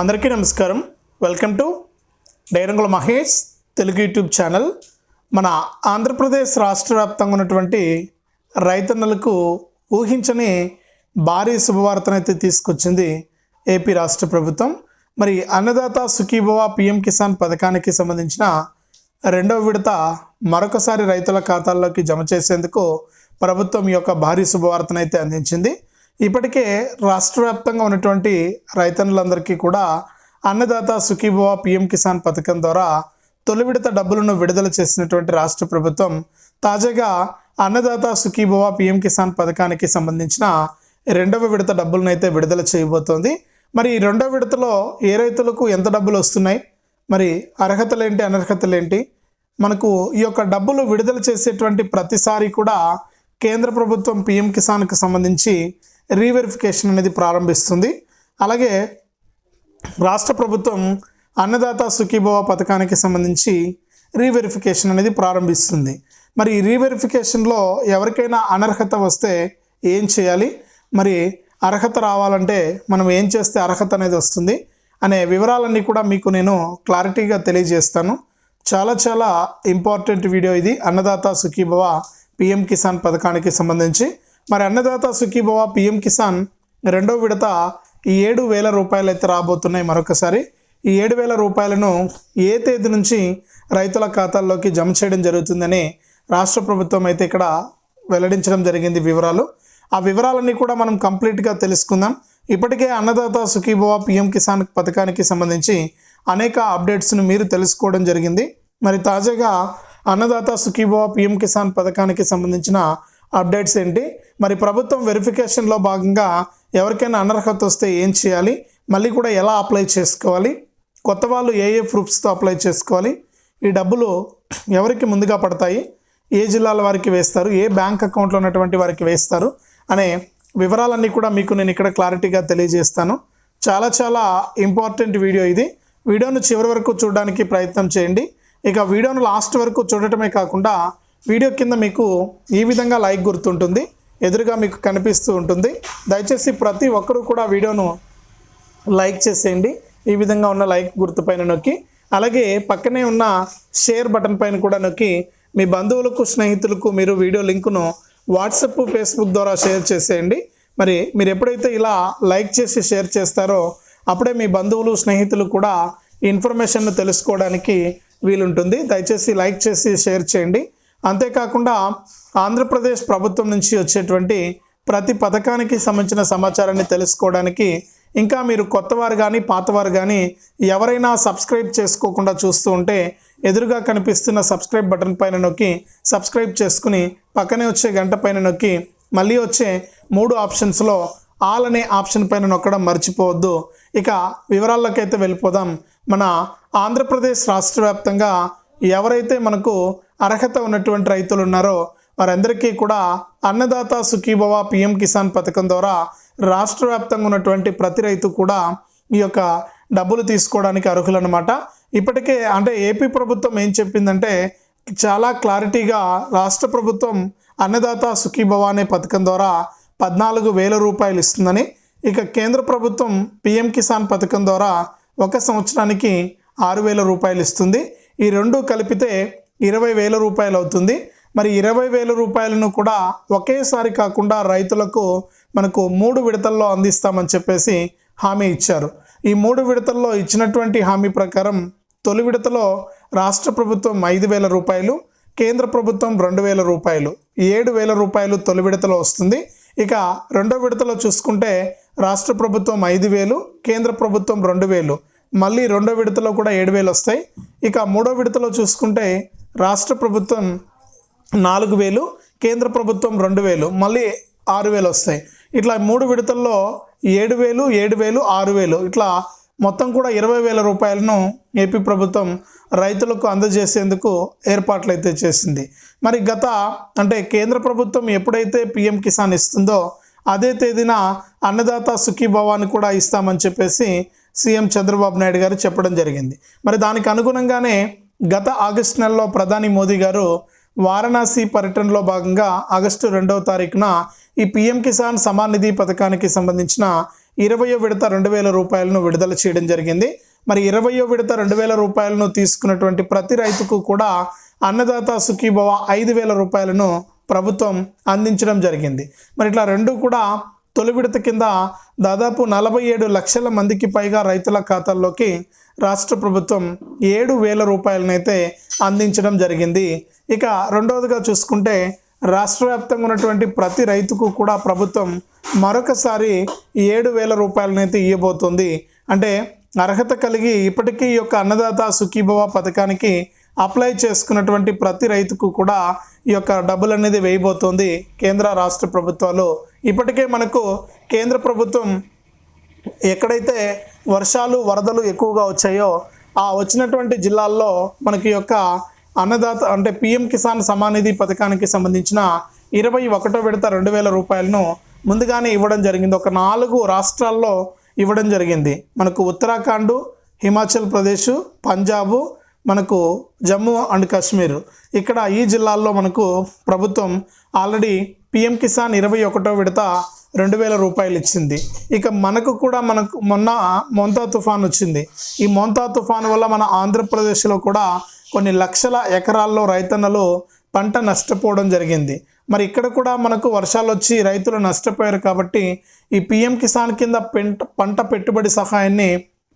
అందరికీ నమస్కారం. Welcome to డైరంగుల మహేష్ తెలుగు యూట్యూబ్ ఛానల్. మన ఆంధ్రప్రదేశ్ రాష్ట్ర వ్యాప్తంగా ఉన్నటువంటి రైతన్నలకు ఊహించని భారీ శుభవార్తనైతే తీసుకొచ్చింది ఏపీ రాష్ట్ర ప్రభుత్వం. మరి అన్నదాత సుఖీభవ పిఎం కిసాన్ పథకానికి సంబంధించిన రెండవ విడత మరొకసారి రైతుల ఖాతాల్లోకి జమ చేసేందుకు ప్రభుత్వం యొక్క భారీ శుభవార్తనైతే అందించింది. ఇప్పటికే రాష్ట్ర వ్యాప్తంగా ఉన్నటువంటి రైతన్నులందరికీ కూడా అన్నదాత సుఖీభవ పిఎం కిసాన్ పథకం ద్వారా తొలి విడత డబ్బులను విడుదల చేసినటువంటి రాష్ట్ర ప్రభుత్వం తాజాగా అన్నదాత సుఖీభవ పిఎం కిసాన్ పథకానికి సంబంధించిన రెండవ విడత డబ్బులను అయితే విడుదల చేయబోతోంది. మరి ఈ రెండవ విడతలో ఏ రైతులకు ఎంత డబ్బులు వస్తున్నాయి? మరి అర్హతలేంటి అనర్హతలేంటి? మనకు ఈ యొక్క డబ్బులు విడుదల చేసేటువంటి ప్రతిసారి కూడా కేంద్ర ప్రభుత్వం పిఎం కిసాన్కి సంబంధించి రీవెరిఫికేషన్ అనేది ప్రారంభిస్తుంది. అలాగే రాష్ట్ర ప్రభుత్వం అన్నదాత సుఖీభవ పథకానికి సంబంధించి రీవెరిఫికేషన్ అనేది ప్రారంభిస్తుంది. మరి రీవెరిఫికేషన్లో ఎవరికైనా అనర్హత వస్తే ఏం చేయాలి? మరి అర్హత రావాలంటే మనం ఏం చేస్తే అర్హత అనేది వస్తుంది? అనే వివరాలన్నీ కూడా మీకు నేను క్లారిటీగా తెలియజేస్తాను. చాలా చాలా ఇంపార్టెంట్ వీడియో ఇది. అన్నదాత సుఖీభవ పిఎం కిసాన్ పథకానికి సంబంధించి. మరి అన్నదాత సుఖీభవ పిఎం కిసాన్ రెండో విడత ఈ ఏడు వేల రూపాయలు అయితే రాబోతున్నాయి మరొకసారి. ఈ ఏడు వేల రూపాయలను ఏ తేదీ నుంచి రైతుల ఖాతాల్లోకి జమ చేయడం జరుగుతుందని రాష్ట్ర ప్రభుత్వం అయితే ఇక్కడ వెల్లడించడం జరిగింది వివరాలు. ఆ వివరాలన్నీ కూడా మనం కంప్లీట్గా తెలుసుకుందాం. ఇప్పటికే అన్నదాత సుఖీభవ పిఎం కిసాన్ పథకానికి సంబంధించి అనేక అప్డేట్స్ను మీరు తెలుసుకోవడం జరిగింది. మరి తాజాగా అన్నదాత సుఖీభవ పిఎం కిసాన్ పథకానికి సంబంధించిన అప్డేట్స్ ఏంటి? మరి ప్రభుత్వం వెరిఫికేషన్లో భాగంగా ఎవరికైనా అనర్హత వస్తే ఏం చేయాలి? మళ్ళీ కూడా ఎలా అప్లై చేసుకోవాలి? కొత్త వాళ్ళు ఏ ఏ ప్రూఫ్స్తో అప్లై చేసుకోవాలి? ఈ డబ్బులు ఎవరికి ముందుగా పడతాయి? ఏ జిల్లాల వారికి వేస్తారు? ఏ బ్యాంక్ అకౌంట్లో ఉన్నటువంటి వారికి వేస్తారు? అనే వివరాలన్నీ కూడా మీకు నేను ఇక్కడ క్లారిటీగా తెలియజేస్తాను. చాలా చాలా ఇంపార్టెంట్ వీడియో ఇది. వీడియోను చివరి వరకు చూడడానికి ప్రయత్నం చేయండి. ఇక వీడియోను లాస్ట్ వరకు చూడటమే కాకుండా వీడియో కింద మీకు ఈ విధంగా లైక్ గుర్తుంటుంది ఎదురుగా మీకు కనిపిస్తూ ఉంటుంది. దయచేసి ప్రతి ఒక్కరూ కూడా వీడియోను లైక్ చేసేయండి. ఈ విధంగా ఉన్న లైక్ గుర్తు పైన నొక్కి అలాగే పక్కనే ఉన్న షేర్ బటన్ పైన కూడా నొక్కి మీ బంధువులకు స్నేహితులకు మీరు వీడియో లింకును వాట్సప్ ఫేస్బుక్ ద్వారా షేర్ చేసేయండి. మరి మీరు ఎప్పుడైతే ఇలా లైక్ చేసి షేర్ చేస్తారో అప్పుడే మీ బంధువులు స్నేహితులు కూడా ఇన్ఫర్మేషన్ను తెలుసుకోవడానికి వీలుంటుంది. దయచేసి లైక్ చేసి షేర్ చేయండి. అంతేకాకుండా ఆంధ్రప్రదేశ్ ప్రభుత్వం నుంచి వచ్చేటువంటి ప్రతి పథకానికి సంబంధించిన సమాచారాన్ని తెలుసుకోవడానికి ఇంకా మీరు కొత్తవారు కానీ పాతవారు కానీ ఎవరైనా సబ్స్క్రైబ్ చేసుకోకుండా చూస్తూ ఉంటే ఎదురుగా కనిపిస్తున్న సబ్స్క్రైబ్ బటన్ పైన నొక్కి సబ్స్క్రైబ్ చేసుకుని పక్కనే వచ్చే గంట పైన నొక్కి మళ్ళీ వచ్చే మూడు ఆప్షన్స్లో ఆల్ అనే ఆప్షన్ పైన నొక్కడం మర్చిపోవద్దు. ఇక వివరాల్లోకైతే వెళ్ళిపోదాం. మన ఆంధ్రప్రదేశ్ రాష్ట్ర వ్యాప్తంగా ఎవరైతే మనకు అర్హత ఉన్నటువంటి రైతులు ఉన్నారో వారందరికీ కూడా అన్నదాత సుఖీభవ పిఎం కిసాన్ పథకం ద్వారా రాష్ట్ర వ్యాప్తంగా ఉన్నటువంటి ప్రతి రైతు కూడా ఈ యొక్క డబ్బులు తీసుకోవడానికి అర్హులన్నమాట. ఇప్పటికే అంటే ఏపీ ప్రభుత్వం ఏం చెప్పిందంటే చాలా క్లారిటీగా రాష్ట్ర ప్రభుత్వం అన్నదాత సుఖీభవ అనే పథకం ద్వారా పద్నాలుగు వేల రూపాయలు ఇస్తుందని ఇక కేంద్ర ప్రభుత్వం పిఎం కిసాన్ పథకం ద్వారా ఒక సంవత్సరానికి ఆరు వేల రూపాయలు ఇస్తుంది. ఈ రెండు కలిపితే ఇరవై వేల రూపాయలు అవుతుంది. మరి ఇరవై వేల రూపాయలను కూడా ఒకేసారి కాకుండా రైతులకు మనకు మూడు విడతల్లో అందిస్తామని చెప్పేసి హామీ ఇచ్చారు. ఈ మూడు విడతల్లో ఇచ్చినటువంటి హామీ ప్రకారం తొలి విడతలో రాష్ట్ర ప్రభుత్వం ఐదు వేల రూపాయలు కేంద్ర ప్రభుత్వం రెండు వేల రూపాయలు ఏడు వేల రూపాయలు తొలి విడతలో వస్తుంది. ఇక రెండో విడతలో చూసుకుంటే రాష్ట్ర ప్రభుత్వం ఐదు వేలు కేంద్ర ప్రభుత్వం రెండు వేలు. మళ్ళీ రెండో విడతలో కూడా ఏడు వేలు వస్తాయి. ఇక మూడో విడతలో చూసుకుంటే రాష్ట్ర ప్రభుత్వం నాలుగు వేలు కేంద్ర ప్రభుత్వం రెండు వేలు మళ్ళీ ఆరు వేలు వస్తాయి. ఇట్లా మూడు విడతల్లో ఏడు వేలు ఏడు వేలు ఆరు వేలు ఇట్లా మొత్తం కూడా ఇరవై వేల రూపాయలను ఏపీ ప్రభుత్వం రైతులకు అందజేసేందుకు ఏర్పాట్లు అయితే చేసింది. మరి గత అంటే కేంద్ర ప్రభుత్వం ఎప్పుడైతే పిఎం కిసాన్ ఇస్తుందో అదే తేదీన అన్నదాత సుఖీభవాన్ని కూడా ఇస్తామని చెప్పేసి సీఎం చంద్రబాబు నాయుడు గారు చెప్పడం జరిగింది. మరి దానికి అనుగుణంగానే గత ఆగస్టు నెలలో ప్రధాని మోదీ గారు వారణాసి పర్యటనలో భాగంగా ఆగస్టు రెండవ తారీఖున ఈ పిఎం కిసాన్ సమాన్ నిధి పథకానికి సంబంధించిన ఇరవయో విడత రెండు వేల రూపాయలను విడుదల చేయడం జరిగింది. మరి ఇరవయో విడత రెండు వేల రూపాయలను తీసుకున్నటువంటి ప్రతి రైతుకు కూడా అన్నదాత సుఖీభవ ఐదు వేల రూపాయలను ప్రభుత్వం అందించడం జరిగింది. మరి ఇట్లా రెండు కూడా తొలి విడత కింద దాదాపు నలభై ఏడు లక్షల మందికి పైగా రైతుల ఖాతాల్లోకి రాష్ట్ర ప్రభుత్వం ఏడు వేల రూపాయలనైతే అందించడం జరిగింది. ఇక రెండవదిగా చూసుకుంటే రాష్ట్ర వ్యాప్తంగా ఉన్నటువంటి ప్రతి రైతుకు కూడా ప్రభుత్వం మరొకసారి ఏడు వేల రూపాయలనైతే ఇవ్వబోతుంది అంటే అర్హత కలిగి ఇప్పటికీ ఈ యొక్క అన్నదాత సుఖీభవ పథకానికి అప్లై చేసుకున్నటువంటి ప్రతి రైతుకు కూడా ఈ యొక్క డబ్బులు అనేది వేయబోతోంది కేంద్ర రాష్ట్ర ప్రభుత్వాలు. ఇప్పటికే మనకు కేంద్ర ప్రభుత్వం ఎక్కడైతే వర్షాలు వరదలు ఎక్కువగా వచ్చాయో ఆ వచ్చినటువంటి జిల్లాల్లో మనకి యొక్క అన్నదాత అంటే పిఎం కిసాన్ సమానిధి పథకానికి సంబంధించిన ఇరవై ఒకటో విడత రెండు వేల రూపాయలను ముందుగానే ఇవ్వడం జరిగింది. ఒక నాలుగు రాష్ట్రాల్లో ఇవ్వడం జరిగింది. మనకు ఉత్తరాఖండ్ హిమాచల్ ప్రదేశ్ పంజాబు మనకు జమ్మూ అండ్ కాశ్మీర్. ఇక్కడ ఈ జిల్లాల్లో మనకు ప్రభుత్వం ఆల్రెడీ పిఎం కిసాన్ ఇరవై ఒకటో విడత రెండు వేల రూపాయలు ఇచ్చింది. ఇక మనకు కూడా మనకు మొన్న మొంతా తుఫాన్ వచ్చింది. ఈ మొంతా తుఫాన్ వల్ల మన ఆంధ్రప్రదేశ్లో కూడా కొన్ని లక్షల ఎకరాల్లో రైతన్నలు పంట నష్టపోవడం జరిగింది. మరి ఇక్కడ కూడా మనకు వర్షాలు వచ్చి రైతులు నష్టపోయారు కాబట్టి ఈ పిఎం కిసాన్ కింద పెంట పంట పెట్టుబడి సహాయాన్ని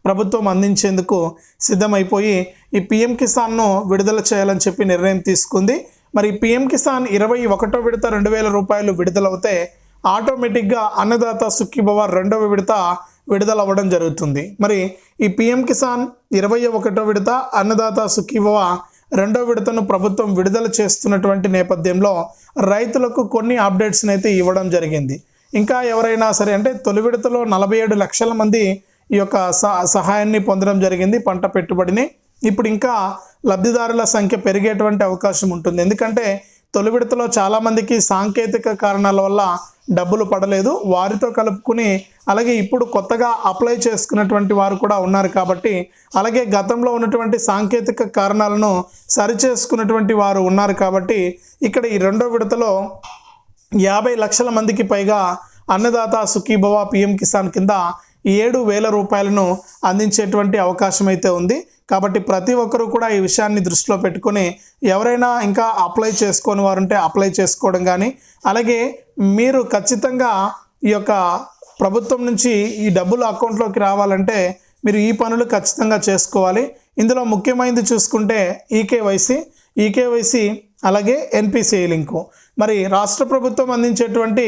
ప్రభుత్వం అందించేందుకు సిద్ధమైపోయి ఈ పిఎం కిసాన్ను విడుదల చేయాలని చెప్పి నిర్ణయం తీసుకుంది. మరి పిఎం కిసాన్ ఇరవై ఒకటో విడత రెండు వేల రూపాయలు విడుదలవుతే ఆటోమేటిక్గా అన్నదాత సుఖీభవ రెండవ విడత విడుదలవ్వడం జరుగుతుంది. మరి ఈ పిఎం కిసాన్ ఇరవై ఒకటో విడత అన్నదాత సుఖీభవ రెండో విడతను ప్రభుత్వం విడుదల చేస్తున్నటువంటి నేపథ్యంలో రైతులకు కొన్ని అప్డేట్స్ని అయితే ఇవ్వడం జరిగింది. ఇంకా ఎవరైనా సరే అంటే తొలి విడతలో నలభై ఏడు లక్షల మంది ఈ యొక్క సహాయాన్ని పొందడం జరిగింది పంట పెట్టుబడిని. ఇప్పుడు ఇంకా లబ్ధిదారుల సంఖ్య పెరిగేటువంటి అవకాశం ఉంటుంది. ఎందుకంటే తొలి విడతలో చాలామందికి సాంకేతిక కారణాల వల్ల డబ్బులు పడలేదు. వారితో కలుపుకుని అలాగే ఇప్పుడు కొత్తగా అప్లై చేసుకున్నటువంటి వారు కూడా ఉన్నారు కాబట్టి అలాగే గతంలో ఉన్నటువంటి సాంకేతిక కారణాలను సరిచేసుకున్నటువంటి వారు ఉన్నారు కాబట్టి ఇక్కడ ఈ రెండో విడతలో యాభై లక్షల మందికి పైగా అన్నదాత సుఖీభవ పిఎం కిసాన్ కింద ఏడు వేల రూపాయలను అందించేటువంటి అవకాశం అయితే ఉంది. కాబట్టి ప్రతి ఒక్కరూ కూడా ఈ విషయాన్ని దృష్టిలో పెట్టుకొని ఎవరైనా ఇంకా అప్లై చేసుకొని వారుంటే అప్లై చేసుకోవడం కానీ అలాగే మీరు ఖచ్చితంగా ఈ యొక్క ప్రభుత్వం నుంచి ఈ డబ్బులు అకౌంట్లోకి రావాలంటే మీరు ఈ పనులు ఖచ్చితంగా చేసుకోవాలి. ఇందులో ముఖ్యమైనది చూసుకుంటే ఈకేవైసీ ఈకేవైసీ అలాగే ఎన్పిసిఐ లింకు. మరి రాష్ట్ర ప్రభుత్వం అందించేటువంటి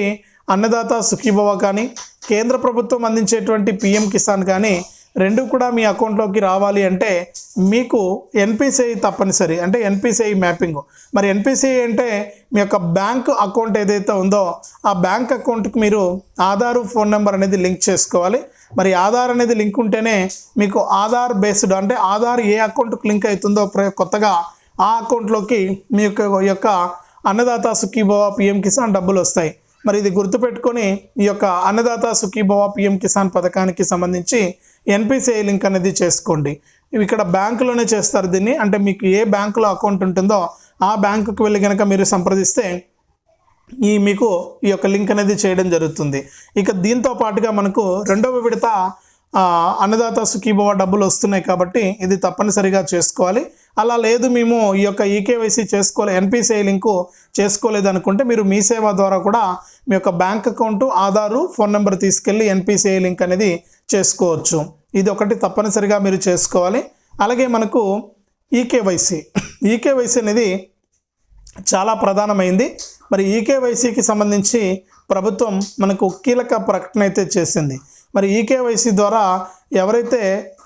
అన్నదాత సుఖీభవ కానీ కేంద్ర ప్రభుత్వం అందించేటువంటి పిఎం కిసాన్ కానీ రెండు కూడా మీ అకౌంట్లోకి రావాలి అంటే మీకు ఎన్పిసిఐ తప్పనిసరి అంటే ఎన్పిసిఐ మ్యాపింగ్. మరి ఎన్పిసిఐ అంటే మీ యొక్క బ్యాంక్ అకౌంట్ ఏదైతే ఉందో ఆ బ్యాంక్ అకౌంట్కి మీరు ఆధారు ఫోన్ నెంబర్ అనేది లింక్ చేసుకోవాలి. మరి ఆధార్ అనేది లింక్ ఉంటేనే మీకు ఆధార్ బేస్డ్ అంటే ఆధార్ ఏ అకౌంట్కి లింక్ అవుతుందో ప్ర- కొత్తగా ఆ అకౌంట్లోకి మీ యొక్క యొక్క అన్నదాత సుఖీభవ పిఎం కిసాన్ డబ్బులు వస్తాయి. మరి ఇది గుర్తుపెట్టుకొని ఈ యొక్క అన్నదాత సుఖీభవ పిఎం కిసాన్ పథకానికి సంబంధించి ఎన్పిసిఐ లింక్ అనేది చేసుకోండి. ఇక్కడ బ్యాంకులోనే చేస్తారు దీన్ని. అంటే మీకు ఏ బ్యాంకులో అకౌంట్ ఉంటుందో ఆ బ్యాంకుకి వెళ్ళి కనుక మీరు సంప్రదిస్తే ఈ మీకు ఈ యొక్క లింక్ అనేది చేయడం జరుగుతుంది. ఇక దీంతో పాటుగా మనకు రెండవ విడత అన్నదాత సుఖీభవ డబ్బులు వస్తున్నాయి కాబట్టి ఇది తప్పనిసరిగా చేసుకోవాలి. అలా లేదు మేము ఈ యొక్క ఈకేవైసీ చేసుకోలే ఎన్పిసిఐ లింకు చేసుకోలేదు అనుకుంటే మీరు మీ సేవ ద్వారా కూడా మీ యొక్క bank account Aadhaar phone number తీసుకెళ్ళి ఎన్పిసిఐ లింక్ అనేది చేసుకోవచ్చు. ఇది ఒకటి తప్పనిసరిగా మీరు చేసుకోవాలి. అలాగే మనకు ఈకేవైసీ ఈకేవైసీ అనేది చాలా ప్రధానమైంది. మరి ఈకేవైసీకి సంబంధించి ప్రభుత్వం మనకు కీలక ప్రకటన అయితే చేసింది. మరి ఈకేవైసీ ద్వారా ఎవరైతే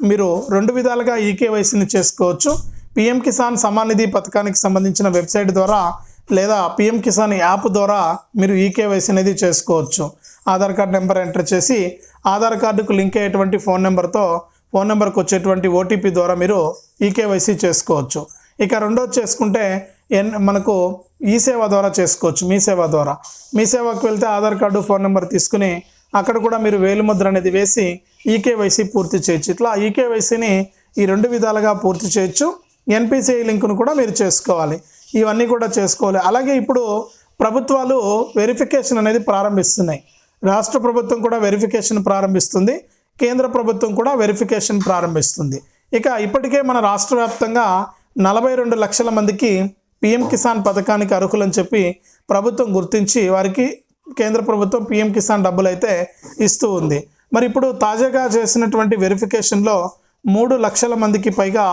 మీరు రెండు విధాలుగా ఈకేవైసీని చేసుకోవచ్చు పిఎం కిసాన్ సమాన్ నిధి పథకానికి సంబంధించిన వెబ్సైట్ ద్వారా లేదా పిఎం కిసాన్ యాప్ ద్వారా మీరు ఈకేవైసీ అనేది చేసుకోవచ్చు. ఆధార్ కార్డ్ నెంబర్ ఎంటర్ చేసి ఆధార్ కార్డుకు లింక్ అయ్యేటువంటి ఫోన్ నెంబర్తో ఫోన్ నెంబర్కి వచ్చేటువంటి ఓటీపీ ద్వారా మీరు ఈకేవైసీ చేసుకోవచ్చు. ఇక రెండోది చేసుకుంటే ఎన్ మనకు ఈ సేవ ద్వారా చేసుకోవచ్చు మీ సేవ ద్వారా. మీ సేవకు వెళ్తే ఆధార్ కార్డు ఫోన్ నెంబర్ తీసుకుని అక్కడ కూడా మీరు వేలుముద్ర అనేది వేసి ఈకేవైసీ పూర్తి చేయొచ్చు. ఇట్లా ఈకేవైసీని ఈ రెండు విధాలుగా పూర్తి చేయొచ్చు. ఎన్పిసిఐ లింకును కూడా మీరు చేసుకోవాలి. ఇవన్నీ కూడా చేసుకోవాలి. అలాగే ఇప్పుడు ప్రభుత్వాలు వెరిఫికేషన్ అనేది ప్రారంభిస్తున్నాయి. రాష్ట్ర ప్రభుత్వం కూడా వెరిఫికేషన్ ప్రారంభిస్తుంది. కేంద్ర ప్రభుత్వం కూడా వెరిఫికేషన్ ప్రారంభిస్తుంది. ఇక ఇప్పటికే మన రాష్ట్ర వ్యాప్తంగా నలభై రెండు లక్షల మందికి పిఎం కిసాన్ పథకానికి అర్హులని చెప్పి ప్రభుత్వం గుర్తించి వారికి కేంద్ర ప్రభుత్వం పిఎం కిసాన్ డబ్బులు అయితే ఇస్తూ ఉంది. మరి ఇప్పుడు తాజాగా చేసినటువంటి వెరిఫికేషన్లో మూడు లక్షల మందికి పైగా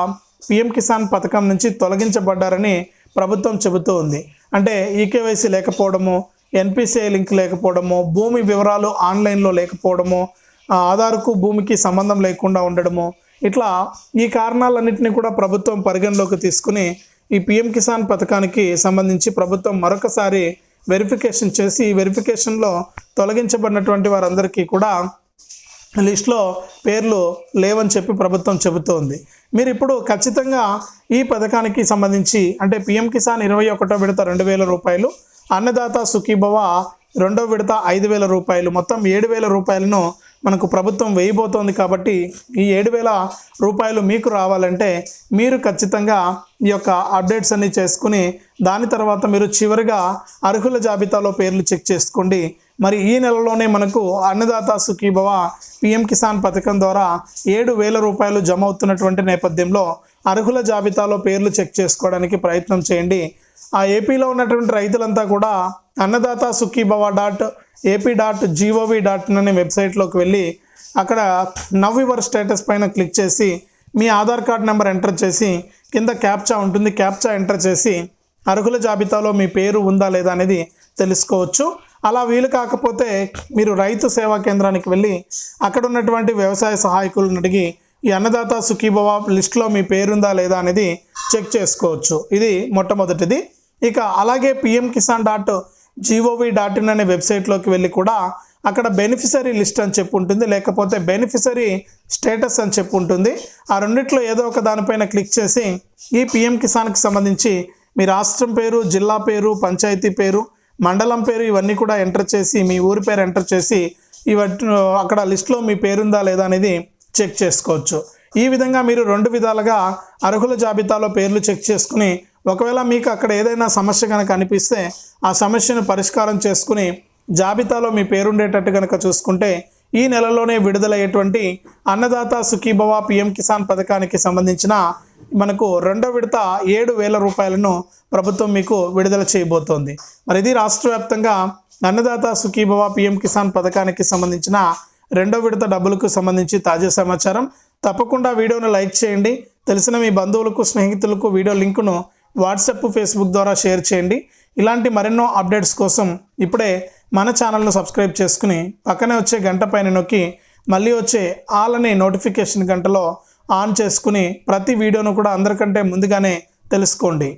పిఎం కిసాన్ పథకం నుంచి తొలగించబడ్డారని ప్రభుత్వం చెబుతూ ఉంది. అంటే ఈకేవైసీ లేకపోవడము ఎన్పిసిఐ లింక్ లేకపోవడము భూమి వివరాలు ఆన్లైన్లో లేకపోవడము ఆధార్కు భూమికి సంబంధం లేకుండా ఉండడము ఇట్లా ఈ కారణాలన్నింటినీ కూడా ప్రభుత్వం పరిగణలోకి తీసుకుని ఈ పిఎం కిసాన్ పథకానికి సంబంధించి ప్రభుత్వం మరొకసారి వెరిఫికేషన్ చేసి ఈ వెరిఫికేషన్లో తొలగించబడినటువంటి వారందరికీ కూడా లిస్ట్లో పేర్లు లేవని చెప్పి ప్రభుత్వం చెబుతోంది. మీరు ఇప్పుడు ఖచ్చితంగా ఈ పథకానికి సంబంధించి అంటే పిఎం కిసాన్ ఇరవై ఒకటో విడత రెండు వేల రూపాయలు అన్నదాత సుఖీభవ రెండో విడత ఐదు వేల రూపాయలు మొత్తం ఏడు వేల రూపాయలను మనకు ప్రభుత్వం వేయబోతోంది కాబట్టి ఈ ఏడు వేల రూపాయలు మీకు రావాలంటే మీరు ఖచ్చితంగా ఈ యొక్క అప్డేట్స్ అన్ని చేసుకుని దాని తర్వాత మీరు చివరిగా అర్హుల జాబితాలో పేర్లు చెక్ చేసుకోండి. మరి ఈ నెలలోనే మనకు అన్నదాత సుఖీభవ పిఎం కిసాన్ పథకం ద్వారా ఏడు వేల రూపాయలు జమ అవుతున్నటువంటి నేపథ్యంలో అర్హుల జాబితాలో పేర్లు చెక్ చేసుకోవడానికి ప్రయత్నం చేయండి. ఆ ఏపీలో ఉన్నటువంటి రైతులంతా కూడా Annadatha Sukhibhava dot AP dot G O V dot అనే వెబ్సైట్లోకి వెళ్ళి అక్కడ నవ్ యువర్ స్టేటస్ పైన క్లిక్ చేసి మీ ఆధార్ కార్డ్ నెంబర్ ఎంటర్ చేసి కింద క్యాప్చా ఉంటుంది. క్యాప్చా ఎంటర్ చేసి అర్హుల జాబితాలో మీ పేరు ఉందా లేదా అనేది తెలుసుకోవచ్చు. అలా వీలు కాకపోతే మీరు రైతు సేవా కేంద్రానికి వెళ్ళి అక్కడ ఉన్నటువంటి వ్యవసాయ సహాయకులను అడిగి ఈ అన్నదాత సుఖీభవ లిస్ట్లో మీ పేరుందా లేదా అనేది చెక్ చేసుకోవచ్చు. ఇది మొట్టమొదటిది. ఇక అలాగే PM Kisan dot G O V dot in అనే వెబ్సైట్లోకి వెళ్ళి కూడా అక్కడ బెనిఫిషరీ లిస్ట్ అని చెప్పి ఉంటుంది. లేకపోతే బెనిఫిషరీ స్టేటస్ అని చెప్పి ఉంటుంది. ఆ రెండిట్లో ఏదో ఒక దానిపైన క్లిక్ చేసి ఈ పిఎం కిసాన్కి సంబంధించి మీ రాష్ట్రం పేరు జిల్లా పేరు పంచాయతీ పేరు మండలం పేరు ఇవన్నీ కూడా ఎంటర్ చేసి మీ ఊరి పేరు ఎంటర్ చేసి ఇవన్నీ అక్కడ లిస్ట్లో మీ పేరుందా లేదా అనేది చెక్ చేసుకోవచ్చు. ఈ విధంగా మీరు రెండు విధాలుగా అర్హుల జాబితాలో పేర్లు చెక్ చేసుకుని ఒకవేళ మీకు అక్కడ ఏదైనా సమస్య కనుక అనిపిస్తే ఆ సమస్యను పరిష్కారం చేసుకుని జాబితాలో మీ పేరుండేటట్టు కనుక చూసుకుంటే ఈ నెలలోనే విడుదలయ్యేటువంటి అన్నదాత సుఖీభవ పిఎం కిసాన్ పథకానికి సంబంధించిన మనకు రెండో విడత ఏడు వేల రూపాయలను ప్రభుత్వం మీకు విడుదల చేయబోతోంది. మరి ఇది రాష్ట్ర వ్యాప్తంగా అన్నదాత సుఖీభవ పిఎం కిసాన్ పథకానికి సంబంధించిన రెండో విడత డబ్బులకు సంబంధించి తాజా సమాచారం. తప్పకుండా వీడియోను లైక్ చేయండి. తెలిసిన మీ బంధువులకు స్నేహితులకు వీడియో లింకును వాట్సాప్ ఫేస్బుక్ ద్వారా షేర్ చేయండి. ఇలాంటి మరెన్నో అప్డేట్స్ కోసం ఇప్పుడే మన ఛానల్ను సబ్స్క్రైబ్ చేసుకుని పక్కనే వచ్చే గంట పైన నొక్కి మళ్ళీ వచ్చే ఆల్ అనే నోటిఫికేషన్ గంటలో ఆన్ చేసుకుని ప్రతి వీడియోను కూడా అందరికంటే ముందుగానే తెలుసుకోండి.